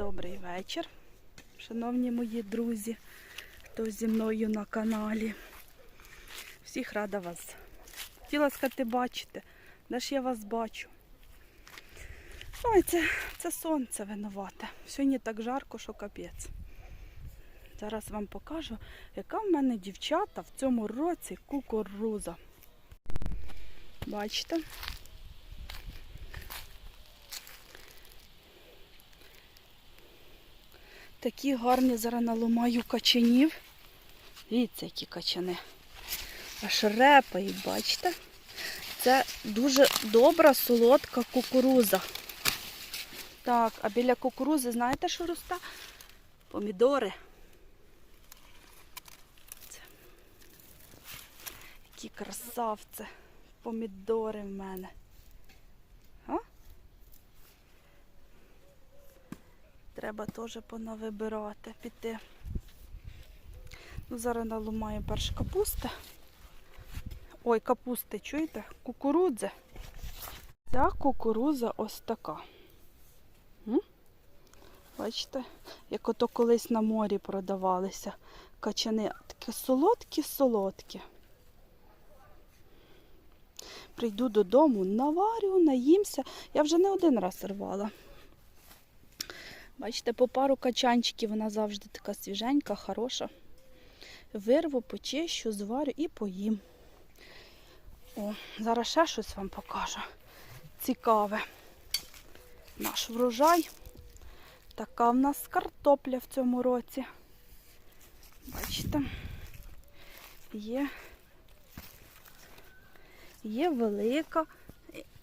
Добрий вечір, шановні мої друзі, хто зі мною на каналі. Всіх рада вас. Хотіла сказати, бачите, де ж я вас бачу. Ой, це, це сонце винувате. Сьогодні так жарко, що капець. Зараз вам покажу, яка в мене дівчата в цьому році кукуруза. Бачите? Такі гарні зараз наламаю качанів. Дивіться, які качани. Аж репають, бачите? Це дуже добра, солодка кукуруза. Так, а біля кукурузи знаєте, що росте? Помідори. Це. Які красавці. Помідори в мене. Треба теж понавибирати, піти. Ну, зараз наломаю перш капусти. Ой, капусти, чуєте? Кукурудзи. Ця кукуруза ось така. М? Бачите, як ото колись на морі продавалися качани. Такі солодкі-солодкі. Прийду додому, наварю, наїмся. Я вже не один раз рвала. Бачите, по пару качанчиків вона завжди така свіженька, хороша. Вирву, почищу, зварю і поїм. О, зараз ще щось вам покажу. Цікаве. Наш врожай. Така в нас картопля в цьому році. Бачите, є, є велика.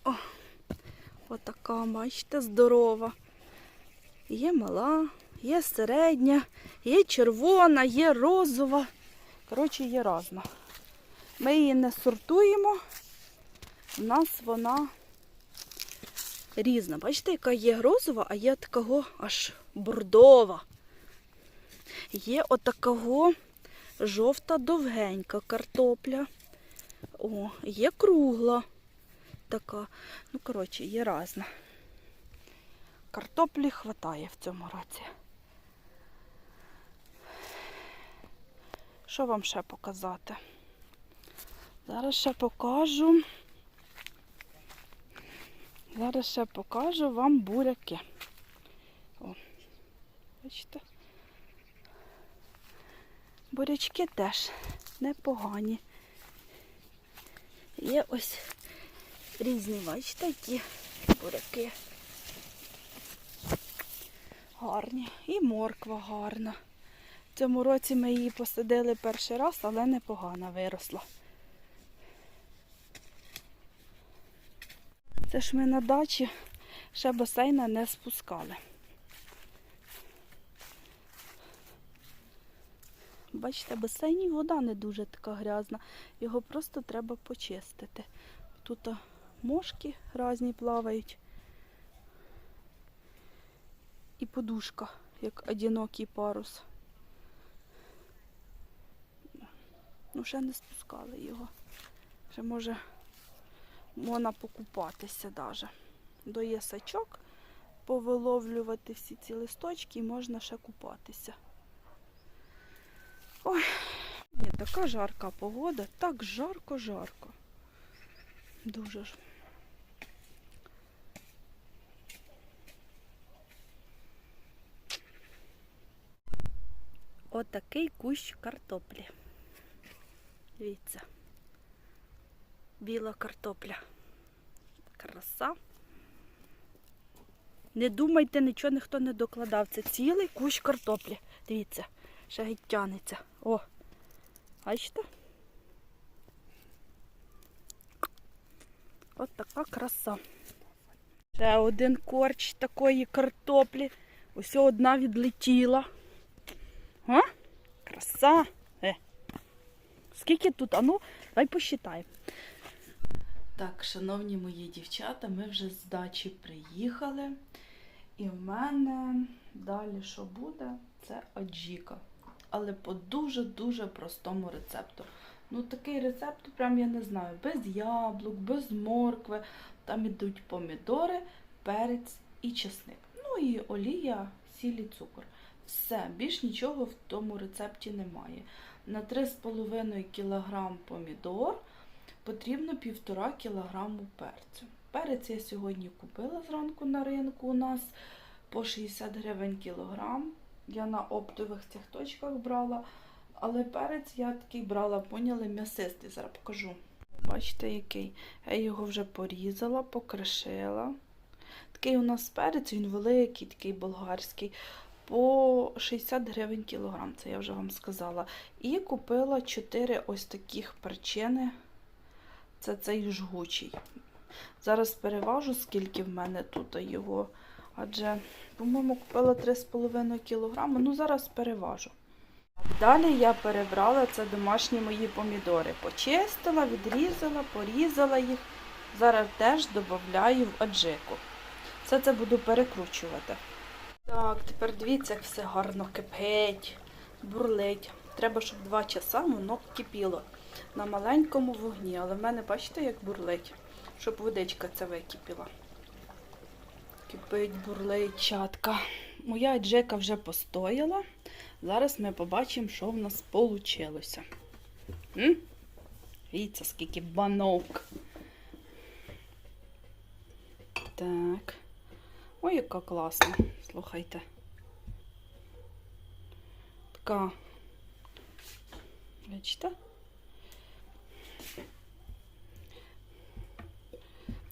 О, отака, бачите, здорова. Є мала, є середня, є червона, є розова. Коротше, є різна. Ми її не сортуємо. У нас вона різна. Бачите, яка є розова, а є такого аж бордова. Є отакого жовта довгенька картопля. О, є кругла така. Ну, коротше, є різна. Картоплі хватає в цьому році. Що вам ще показати? Зараз ще покажу. Зараз ще покажу вам буряки. О, бачите? Бурячки теж непогані. Є ось різні, бачите, які буряки. Гарні. І морква гарна. В цьому році ми її посадили перший раз, але непогано виросла. Це ж ми на дачі ще басейна не спускали. Бачите, басейні вода не дуже така грязна. Його просто треба почистити. Тут мошки різні плавають. І подушка, як одинокий парус. Ну, ще не спускали його. Ще може можна покупатися даже. До є сачок, повиловлювати всі ці листочки і можна ще купатися. Ой, ні, така жарка погода, так жарко-жарко. Дуже ж. Отакий кущ картоплі. Дивіться. Біла картопля. Краса. Не думайте, нічого ніхто не докладав. Це цілий кущ картоплі. Дивіться, ще геть тянеться. О, бачите? От така краса. Ще один корч такої картоплі. Ось одна відлетіла. А? Краса. Е. Скільки тут? А ну, давай посчитаємо. Так, шановні мої дівчата, ми вже з дачі приїхали. І в мене далі що буде? Це аджіка. Але по дуже-дуже простому рецепту. Ну, такий рецепт, прям я не знаю, без яблук, без моркви. Там ідуть помідори, перець і чесник. Ну, і олія, сіль і цукор. Все, більш нічого в тому рецепті немає. На 3,5 кг помідор потрібно 1,5 кг перцю. Перець я сьогодні купила зранку на ринку у нас по 60 гривень кілограм. Я на оптових цих точках брала. Але перець я такий брала, поняли, м'ясистий. Зараз покажу. Бачите, який. Я його вже порізала, покришила. Такий у нас перець, він великий, такий болгарський. По 60 гривень кілограм, це я вже вам сказала. І купила 4 ось таких перчини. Це цей жгучий. Зараз переважу, скільки в мене тут його. Адже, по-моєму, купила 3,5 кг. Ну, зараз переважу. Далі я перебрала це домашні мої помідори. Почистила, відрізала, порізала їх. Зараз теж додаю в аджику. Все це буду перекручувати. Так, тепер дивіться, як все гарно кипить, бурлить. Треба, щоб 2 часа воно кипіло на маленькому вогні. Але в мене, бачите, як бурлить, щоб водичка ця википіла. Кипить, бурлить чатка. Моя аджика вже постояла. Зараз ми побачимо, що в нас вийшло. Дивіться, скільки банок. Так. Ой, яка класна. Слухайте. Така. Бачите?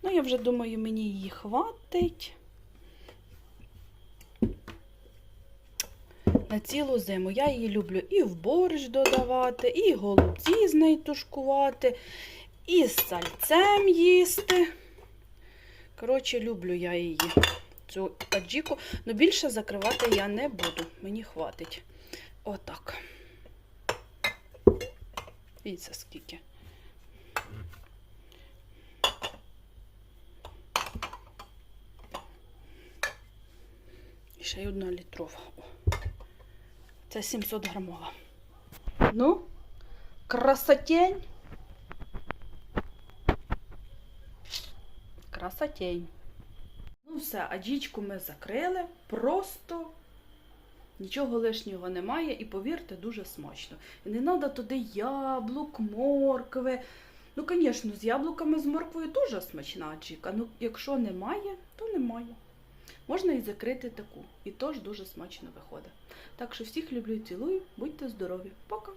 Ну, я вже думаю, мені її хватить. На цілу зиму. Я її люблю і в борщ додавати, і голубці з нею тушкувати, і з сальцем їсти. Коротше, люблю я її, цю аджіку. Ну більше закривати я не буду. Мені хватить. Отак. Дивіться, скільки. Ще й одна літрова. Це 700 грамова. Ну, красотень. Красотень. Ну все, аджічку ми закрили. Просто нічого лишнього немає. І повірте, дуже смачно. І не треба туди яблук, моркви. Ну, звісно, з яблуками, з морквою дуже смачна аджіка. Ну, якщо немає, то немає. Можна і закрити таку. І теж дуже смачно виходить. Так що всіх люблю і цілую. Будьте здорові. Пока!